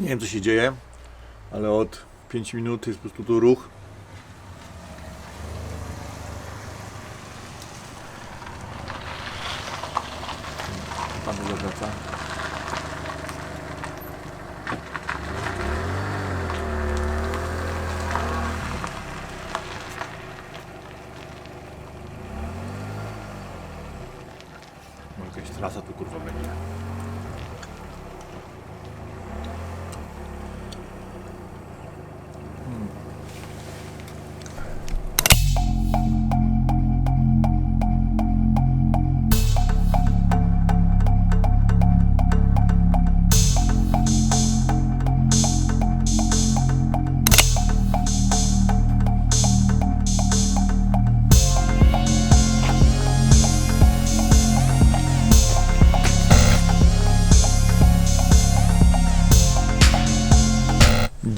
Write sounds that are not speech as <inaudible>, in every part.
Nie wiem co się dzieje, ale od 5 minut jest po prostu tu ruch.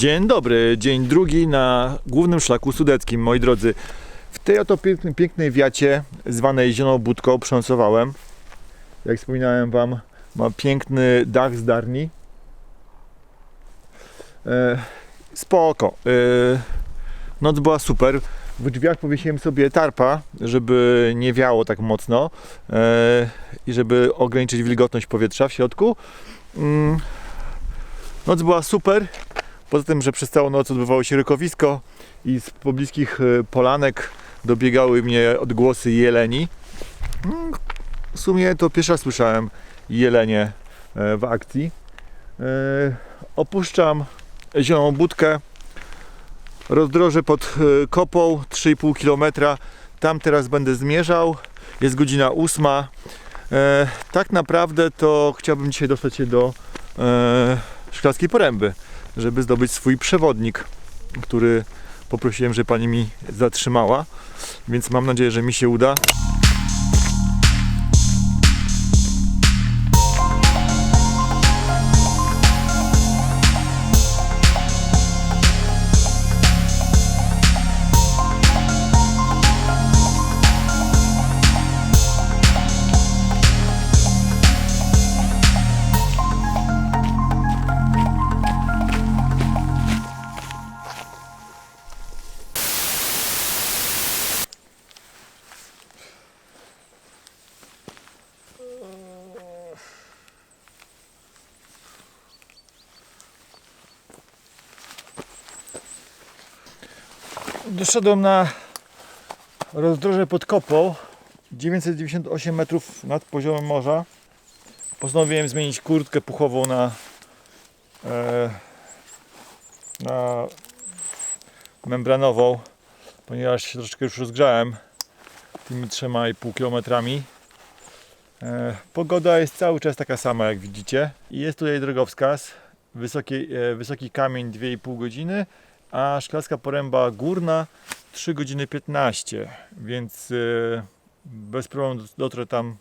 Dzień dobry, dzień drugi na głównym szlaku sudeckim, moi drodzy. W tej oto pięknej, pięknej wiacie, zwanej Zieloną Budką, przenocowałem. Jak wspominałem Wam, ma piękny dach z darni. E, spoko. E, noc była super. W drzwiach powiesiłem sobie tarpa, żeby nie wiało tak mocno e, i żeby ograniczyć wilgotność powietrza w środku. Mm. Noc była super. Poza tym, że przez całą noc odbywało się rykowisko i z pobliskich e, polanek dobiegały mnie odgłosy jeleni. Mm, W sumie to pierwszy raz słyszałem jelenie e, w akcji. E, Opuszczam zieloną budkę. Rozdroże pod kopą 3,5 km. Tam teraz będę zmierzał. Jest godzina 8. E, Tak naprawdę to chciałbym dzisiaj dostać się do Szklarskiej Poręby żeby zdobyć swój przewodnik, który poprosiłem, żeby pani mi zatrzymała. Więc mam nadzieję, że mi się uda. Doszedłem na rozdroże pod kopą 998 metrów nad poziomem morza. Postanowiłem zmienić kurtkę puchową na e, na membranową, ponieważ się troszeczkę już rozgrzałem tymi 3,5 kilometrami. E, Pogoda jest cały czas taka sama, jak widzicie. I jest tutaj drogowskaz. Wysoki, e, wysoki kamień 2,5 godziny, a szklarska poręba górna 3 godziny 15, więc e, bez problemu dotrę tam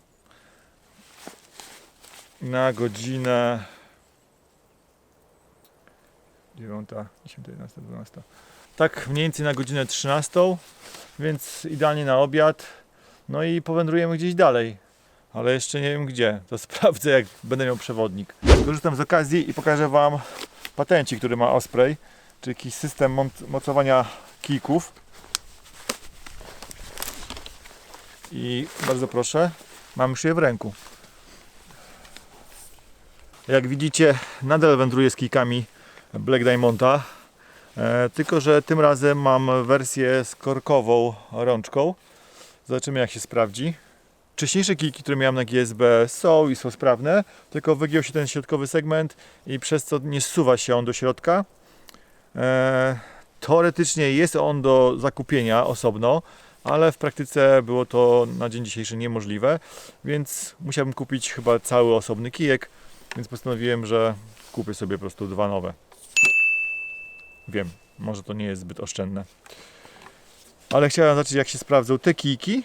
na godzinę 9, 10, 11, 12. Tak mniej więcej na godzinę 13, więc idealnie na obiad. No i powędrujemy gdzieś dalej, ale jeszcze nie wiem gdzie. To <laughs> sprawdzę jak będę miał przewodnik. Korzystam z okazji i pokażę Wam patencik, który ma Osprey, czyli jakiś system mocowania kijków. I bardzo proszę, mam już je w ręku. Jak widzicie, nadal wędruję z kijkami Black Diamonda. E, tylko, że tym razem mam wersję z korkową rączką. Zobaczymy jak się sprawdzi. Wcześniejsze kijki, które miałem na GSB są i są sprawne, tylko wygiął się ten środkowy segment i przez co nie zsuwa się on do środka. E, teoretycznie jest on do zakupienia osobno, ale w praktyce było to na dzień dzisiejszy niemożliwe, więc musiałbym kupić chyba cały osobny kijek, więc postanowiłem, że kupię sobie po prostu dwa nowe. Wiem, może to nie jest zbyt oszczędne. Ale chciałem zobaczyć jak się sprawdzą te kijki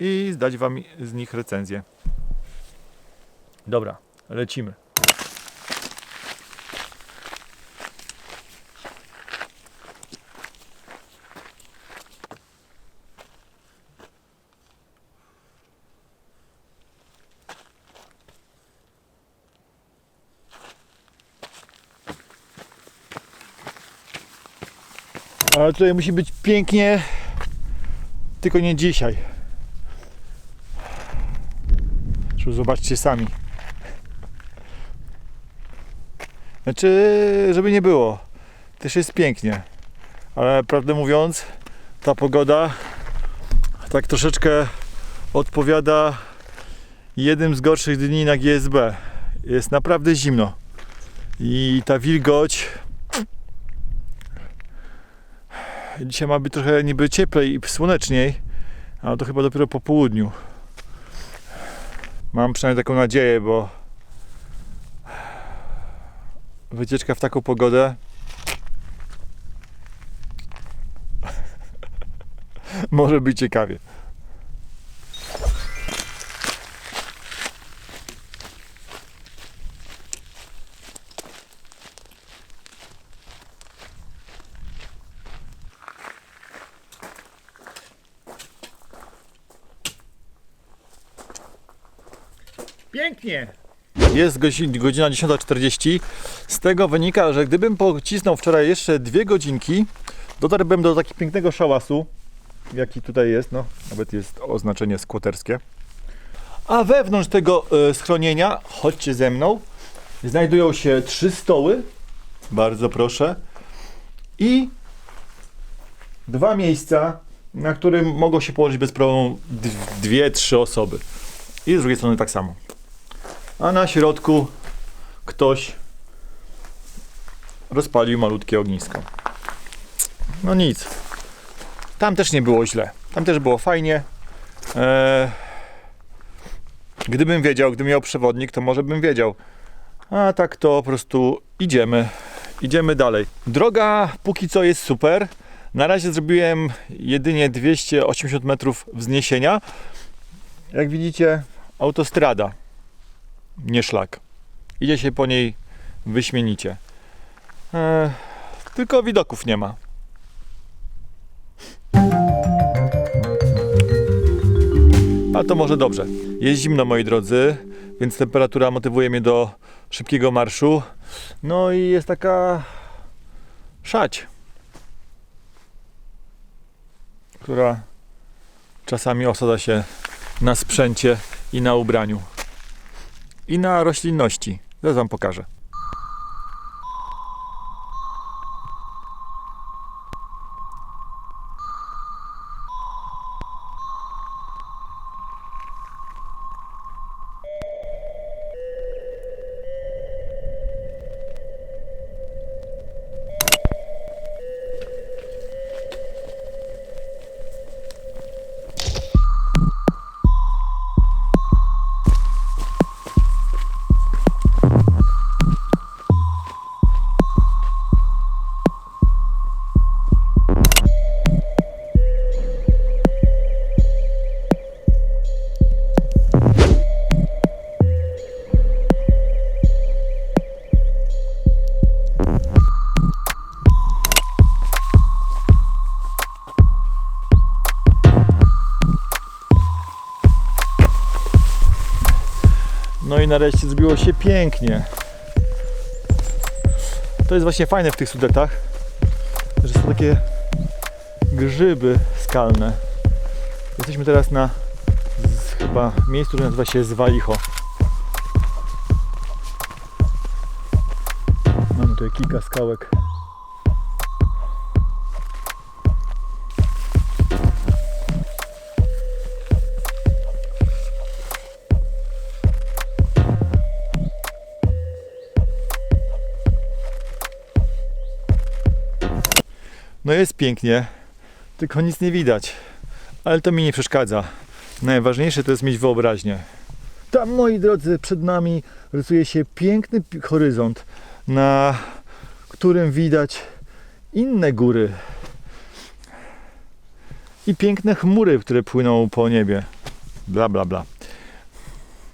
i zdać Wam z nich recenzję. Dobra, lecimy. Ale tutaj musi być pięknie, tylko nie dzisiaj. Zresztą zobaczcie sami. Znaczy, żeby nie było, też jest pięknie. Ale prawdę mówiąc, ta pogoda tak troszeczkę odpowiada jednym z gorszych dni na GSB. Jest naprawdę zimno. I ta wilgoć. Dzisiaj ma być trochę niby cieplej i słoneczniej, ale to chyba dopiero po południu. Mam przynajmniej taką nadzieję, bo wycieczka w taką pogodę <laughs> może być ciekawie. Jest godzin, godzina 10.40. Z tego wynika, że gdybym pocisnął wczoraj jeszcze dwie godzinki, dotarłbym do takiego pięknego szałasu, jaki tutaj jest. No, nawet jest oznaczenie skłoterskie. A wewnątrz tego e, schronienia, chodźcie ze mną, znajdują się trzy stoły. Bardzo proszę. I dwa miejsca, na którym mogą się położyć bez problemu dwie, trzy osoby. I z drugiej strony tak samo. A na środku ktoś rozpalił malutkie ognisko. No nic. Tam też nie było źle. Tam też było fajnie. Eee, gdybym wiedział, gdybym miał przewodnik, to może bym wiedział. A tak to po prostu idziemy. Idziemy dalej. Droga póki co jest super. Na razie zrobiłem jedynie 280 metrów wzniesienia. Jak widzicie, autostrada, nie szlak. Idzie się po niej wyśmienicie. Eee, tylko widoków nie ma. A to może dobrze. Jest zimno, moi drodzy, więc temperatura motywuje mnie do szybkiego marszu. No i jest taka szać, która czasami osada się na sprzęcie i na ubraniu. I na roślinności. Zaraz wam pokażę. I nareszcie zrobiło się pięknie. To jest właśnie fajne w tych sudetach, że są takie grzyby skalne. Jesteśmy teraz na z, chyba miejscu, które nazywa się Zwalicho. Mamy tutaj kilka skałek. No jest pięknie, tylko nic nie widać. Ale to mi nie przeszkadza. Najważniejsze to jest mieć wyobraźnię. Tam, moi drodzy, przed nami rysuje się piękny pi- horyzont, na którym widać inne góry i piękne chmury, które płyną po niebie. Bla, bla, bla.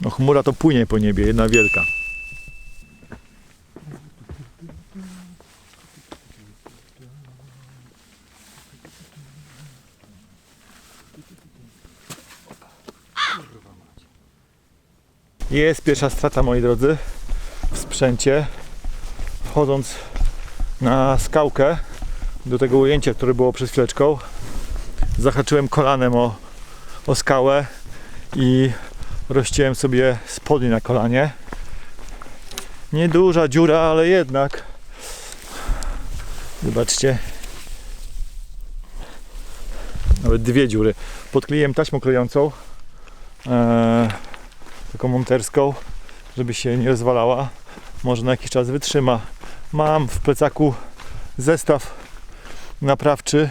No chmura to płynie po niebie, jedna wielka. Jest pierwsza strata, moi drodzy, w sprzęcie. Wchodząc na skałkę, do tego ujęcia, które było przed chwileczką. Zahaczyłem kolanem o, o skałę i rozciąłem sobie spodnie na kolanie. Nieduża dziura, ale jednak. Zobaczcie. Nawet dwie dziury. Podkleiłem taśmą klejącą, e, taką monterską, żeby się nie rozwalała. Może na jakiś czas wytrzyma. Mam w plecaku zestaw naprawczy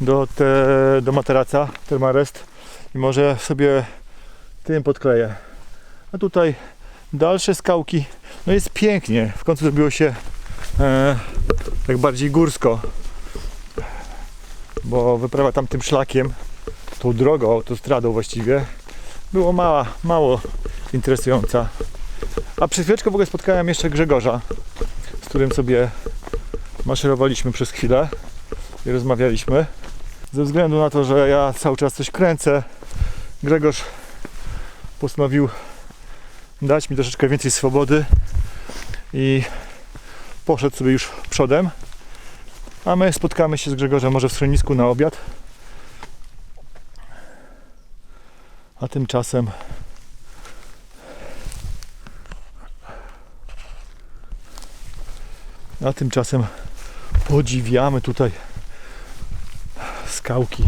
do, te, do materaca Thermarest i może sobie tym podkleję. A tutaj dalsze skałki. No jest pięknie. W końcu zrobiło się e, tak bardziej górsko. Bo wyprawa tam tym szlakiem, tą drogą, autostradą właściwie, było mała, mało interesująca. A przez chwileczkę w ogóle spotkałem jeszcze Grzegorza, z którym sobie maszerowaliśmy przez chwilę i rozmawialiśmy. Ze względu na to, że ja cały czas coś kręcę, Grzegorz postanowił dać mi troszeczkę więcej swobody i poszedł sobie już przodem. A my spotkamy się z Grzegorzem może w schronisku na obiad. A tymczasem A tymczasem podziwiamy tutaj skałki.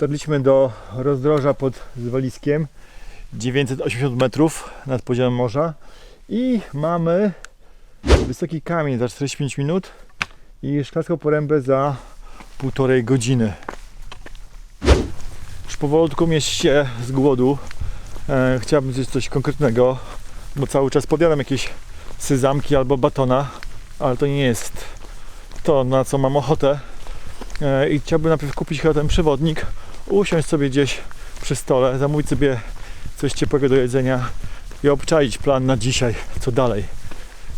Dotarliśmy do rozdroża pod Zwaliskiem 980 metrów nad poziomem morza i mamy wysoki kamień za 45 minut i szklarską porębę za półtorej godziny. Już powolutku mnie się z głodu. E, chciałbym zjeść coś konkretnego, bo cały czas podjadam jakieś syzamki albo batona, ale to nie jest to, na co mam ochotę. E, I chciałbym najpierw kupić chyba ten przewodnik, usiąść sobie gdzieś przy stole, zamówić sobie coś ciepłego do jedzenia i obczaić plan na dzisiaj, co dalej.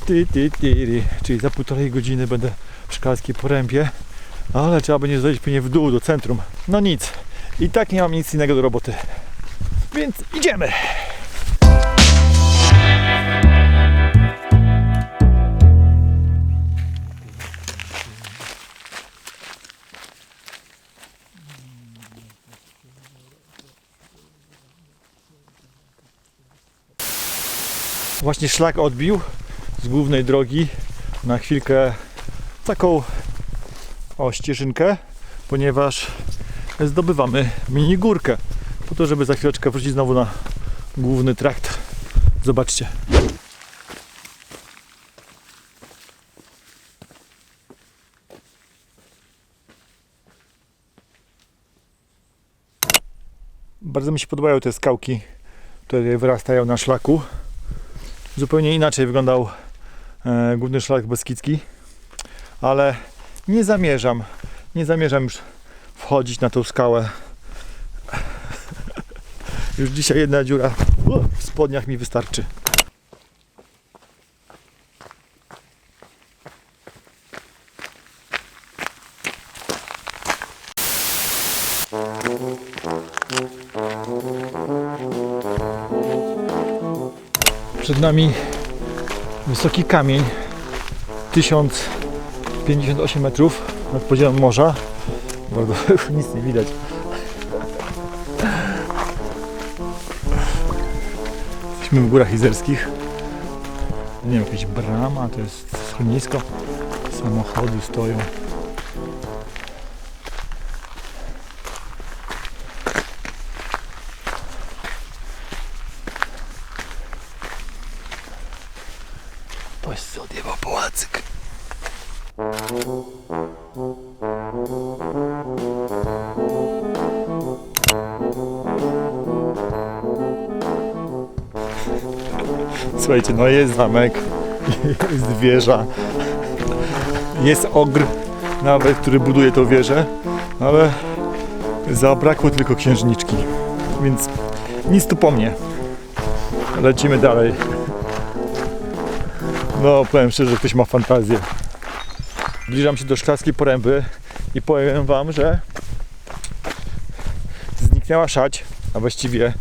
Ty, ty, ty, czyli za półtorej godziny będę w szkalskiej porębie, ale trzeba będzie zejść pewnie w dół do centrum. No nic, i tak nie mam nic innego do roboty. Więc idziemy! Właśnie szlak odbił z głównej drogi na chwilkę taką o ścieżynkę, ponieważ zdobywamy mini górkę po to, żeby za chwileczkę wrócić znowu na główny trakt. Zobaczcie. Bardzo mi się podobają te skałki, które wyrastają na szlaku. Zupełnie inaczej wyglądał e, główny szlak Beskidzki, ale nie zamierzam, nie zamierzam już wchodzić na tą skałę. <laughs> Już dzisiaj jedna dziura w spodniach mi wystarczy. Nami wysoki kamień 1058 metrów nad poziomem morza. Bardzo <laughs> nic nie widać. Jesteśmy w górach izerskich. Nie wiem, jakaś brama, to jest schronisko. Samochody stoją. Jest odjebał pałacyk. Słuchajcie, no jest zamek, jest wieża. Jest ogr, nawet który buduje tą wieżę, ale zabrakło tylko księżniczki. Więc nic tu po mnie. Lecimy dalej. No, powiem szczerze, że ktoś ma fantazję. Zbliżam się do szklarskiej poręby i powiem Wam, że zniknęła szać, a właściwie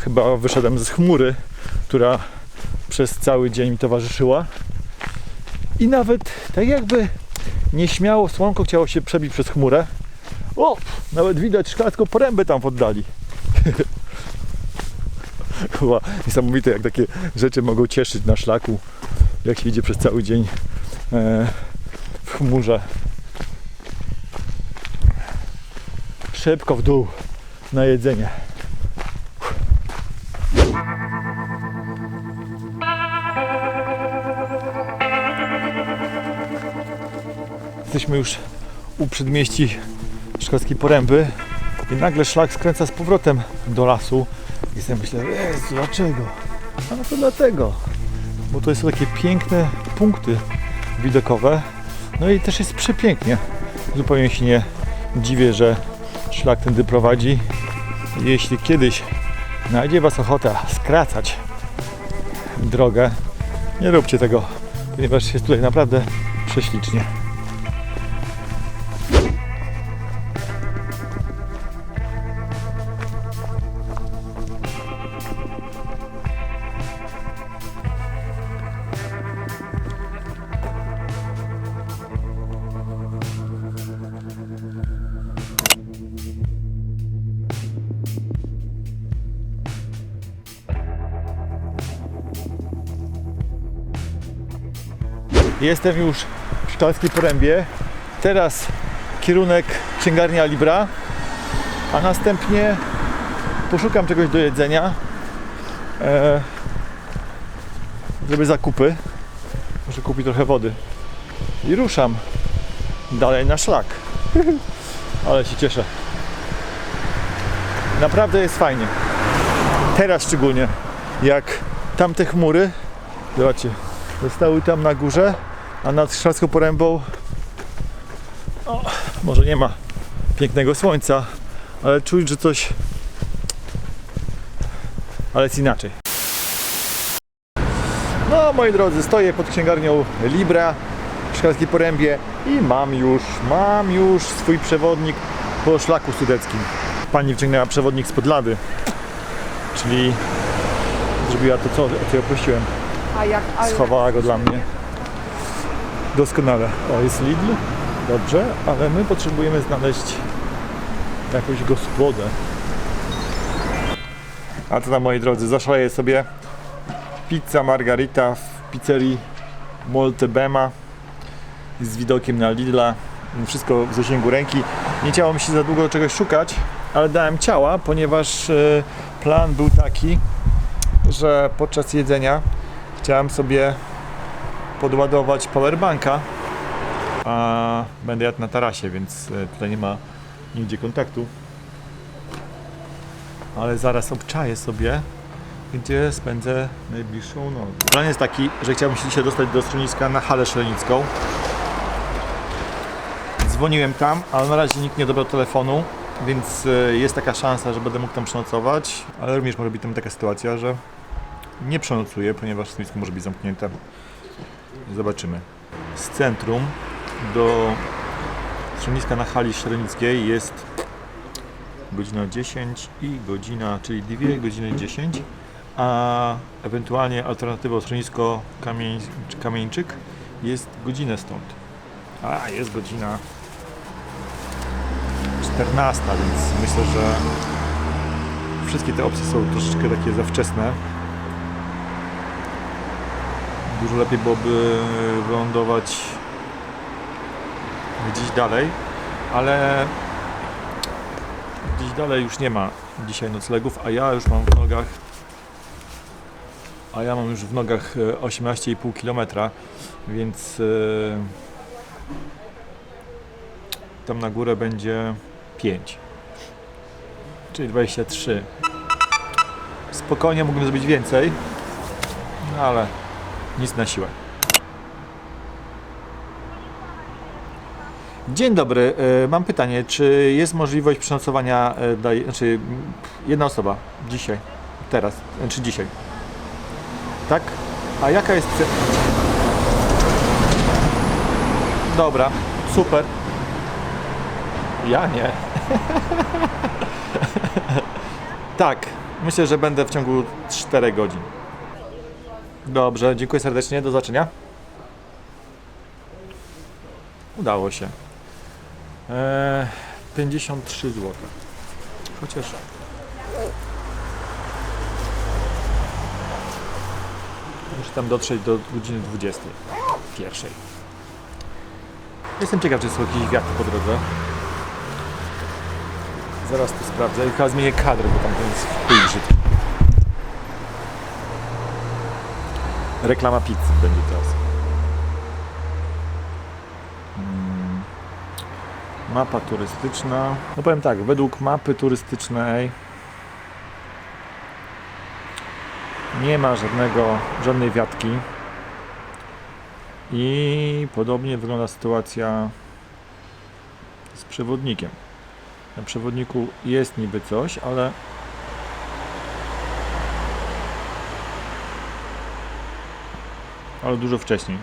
chyba wyszedłem z chmury, która przez cały dzień mi towarzyszyła. I nawet tak jakby nieśmiało słonko chciało się przebić przez chmurę. O! Nawet widać szklarską porębę tam w oddali. <laughs> Chyba niesamowite, jak takie rzeczy mogą cieszyć na szlaku, jak się idzie przez cały dzień e, w chmurze. Szybko w dół na jedzenie. Jesteśmy już u przedmieści Szkockiej Poręby i nagle szlak skręca z powrotem do lasu i sobie myślę, dlaczego? A no to dlatego, bo to są takie piękne punkty widokowe no i też jest przepięknie. Zupełnie się nie dziwię, że szlak tędy prowadzi. Jeśli kiedyś najdzie Was ochota skracać drogę, nie róbcie tego, ponieważ jest tutaj naprawdę prześlicznie. Jestem już w Szklarskiej Porębie. Teraz kierunek księgarnia Libra, a następnie poszukam czegoś do jedzenia. E, zrobię zakupy. Muszę kupić trochę wody. I ruszam dalej na szlak. Ale się cieszę. Naprawdę jest fajnie. Teraz szczególnie, jak tamte chmury, zobaczcie, zostały tam na górze, a nad Szklarską Porębą o, może nie ma pięknego słońca, ale czuć, że coś ale jest inaczej. No moi drodzy, stoję pod księgarnią Libra w Szklarskiej Porębie i mam już, mam już swój przewodnik po szlaku sudeckim. Pani wyciągnęła przewodnik spod lady, czyli zrobiła to, co, ja prosiłem. A jak, a Schowała go dla mnie. Doskonale. O, jest Lidl. Dobrze, ale my potrzebujemy znaleźć jakąś gospodę. A to na moi drodzy, zaszaleję sobie pizza margarita w pizzerii Moltebema z widokiem na Lidla. Wszystko w zasięgu ręki. Nie chciało mi się za długo czegoś szukać, ale dałem ciała, ponieważ e, plan był taki, że podczas jedzenia chciałem sobie podładować powerbanka, a będę jadł na tarasie, więc e, tutaj nie ma nigdzie kontaktu. Ale zaraz obczaję sobie, gdzie spędzę najbliższą noc. Plan jest taki, że chciałbym się dzisiaj dostać do schroniska na halę szelenicką. Dzwoniłem tam, ale na razie nikt nie dobrał telefonu, więc e, jest taka szansa, że będę mógł tam przenocować, ale również może być tam taka sytuacja, że nie przenocuję, ponieważ schronisko może być zamknięte. Zobaczymy. Z centrum do schroniska na hali średnickiej jest godzina 10 i godzina, czyli 2 godziny 10, a ewentualnie alternatywą schronisko Kamień, Kamieńczyk jest godzinę stąd. A, jest godzina 14, więc myślę, że wszystkie te opcje są troszeczkę takie za wczesne. Dużo lepiej byłoby wylądować gdzieś dalej, ale gdzieś dalej już nie ma dzisiaj noclegów, a ja już mam w nogach a ja mam już w nogach e, 18,5 km, więc e, tam na górę będzie 5, czyli 23. Spokojnie mógłbym zrobić więcej, no ale nic na siłę. Dzień dobry, e, mam pytanie, czy jest możliwość przenocowania, e, znaczy jedna osoba, dzisiaj, teraz, czy dzisiaj? Tak? A jaka jest? Dobra, super. Ja nie. <laughs> tak, myślę, że będę w ciągu 4 godzin. Dobrze, dziękuję serdecznie, do zobaczenia. Udało się. Eee, 53 zł. Chociaż. Muszę tam dotrzeć do godziny 20. Pierwszej. Jestem ciekaw, czy są jakieś wiatry po drodze. Zaraz to sprawdzę. Chyba zmienię kadr, bo tam ten jest brzydki. Reklama pizzy będzie teraz. Mm. Mapa turystyczna. No powiem tak, według mapy turystycznej nie ma żadnego, żadnej wiatki. I podobnie wygląda sytuacja z przewodnikiem. Na przewodniku jest niby coś, ale ale dużo wcześniej.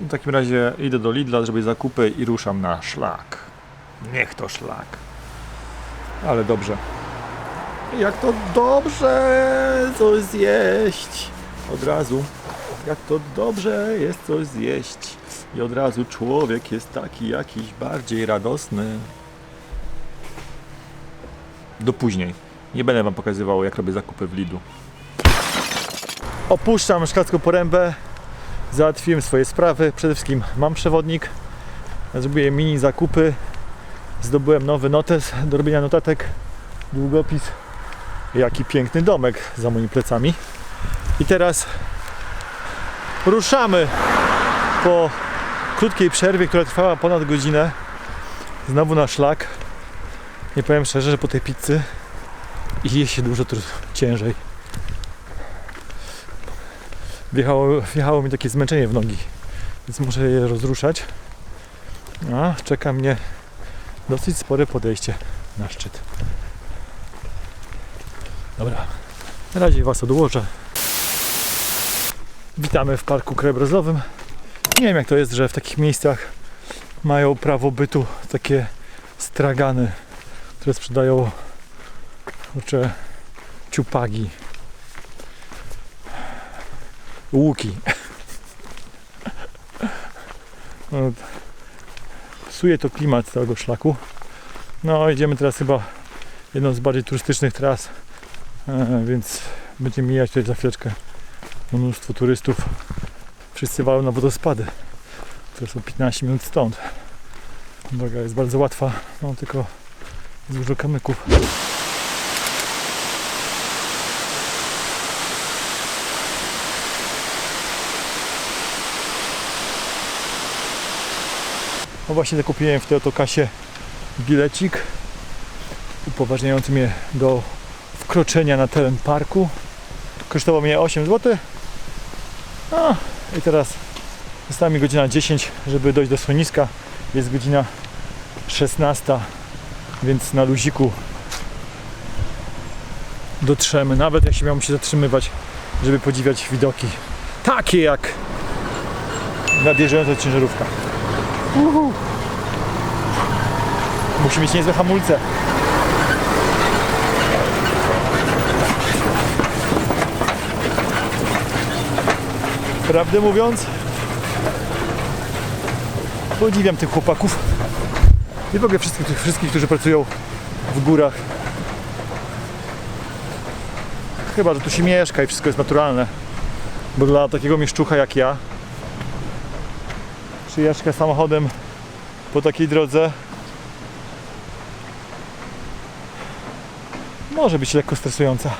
W takim razie idę do Lidla, zrobię zakupy i ruszam na szlak. Niech to szlak. Ale dobrze. Jak to dobrze coś zjeść. Od razu. Jak to dobrze jest coś zjeść. I od razu człowiek jest taki jakiś bardziej radosny. Do później. Nie będę wam pokazywał jak robię zakupy w Lidlu. Opuszczam szklarską porębę. Załatwiłem swoje sprawy. Przede wszystkim mam przewodnik. Zrobiłem mini zakupy. Zdobyłem nowy notes do robienia notatek. Długopis. Jaki piękny domek za moimi plecami. I teraz ruszamy po krótkiej przerwie, która trwała ponad godzinę. Znowu na szlak. Nie powiem szczerze, że po tej pizzy je się dużo ciężej. Wjechało, wjechało mi takie zmęczenie w nogi, więc muszę je rozruszać. A czeka mnie dosyć spore podejście na szczyt. Dobra, na razie Was odłożę. Witamy w parku krajobrazowym. Nie wiem jak to jest, że w takich miejscach mają prawo bytu takie stragany, które sprzedają kurczę, ciupagi, łuki. No, Psuje to klimat całego szlaku. No, idziemy teraz chyba jedną z bardziej turystycznych tras, e, więc będziemy mijać tutaj za chwileczkę mnóstwo turystów. Wszyscy walą na wodospady, które są 15 minut stąd. Droga jest bardzo łatwa, no tylko dużo kamyków. No właśnie zakupiłem w tej oto kasie bilecik upoważniający mnie do wkroczenia na teren parku. Kosztowało mnie 8 zł. No i teraz została mi godzina 10, żeby dojść do schroniska. Jest godzina 16, więc na luziku dotrzemy. Nawet jak się miałem się zatrzymywać, żeby podziwiać widoki. Takie jak nadjeżdżająca ciężarówka. Uhu. Musi mieć niezłe hamulce. Prawdę mówiąc, podziwiam tych chłopaków i w ogóle wszystkich, tych wszystkich, którzy pracują w górach. Chyba, że tu się mieszka i wszystko jest naturalne. Bo dla takiego mieszczucha jak ja, przyjażdżka samochodem po takiej drodze może być lekko stresująca.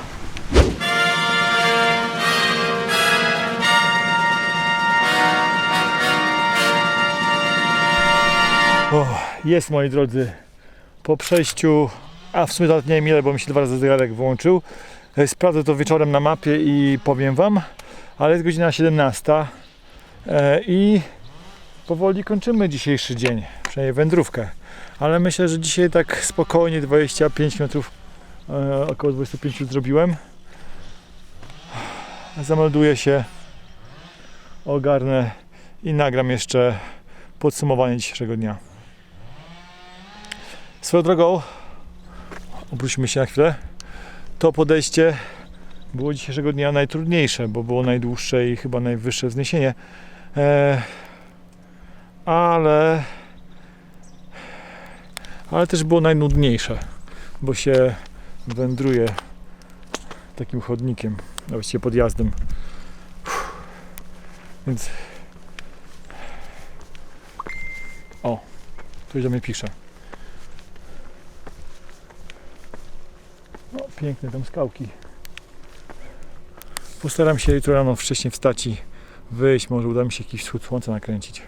O, jest moi drodzy po przejściu, a w sumie nawet nie wiem bo mi się dwa razy zegarek włączył. E, Sprawdzę to wieczorem na mapie i powiem wam, ale jest godzina 17 e, i powoli kończymy dzisiejszy dzień. przynajmniej wędrówkę. Ale myślę, że dzisiaj tak spokojnie 25 km, e, około 25 zrobiłem. Zamelduję się, ogarnę i nagram jeszcze podsumowanie dzisiejszego dnia. Swoją drogą, obróćmy się na chwilę, to podejście było dzisiejszego dnia najtrudniejsze, bo było najdłuższe i chyba najwyższe wzniesienie. E, ale ale też było najnudniejsze, bo się wędruje takim chodnikiem, a właściwie podjazdem. Więc o, ktoś do mnie pisze. O, piękne tam skałki. Postaram się jutro rano wcześniej wstać i wyjść, może uda mi się jakiś wschód słońca nakręcić.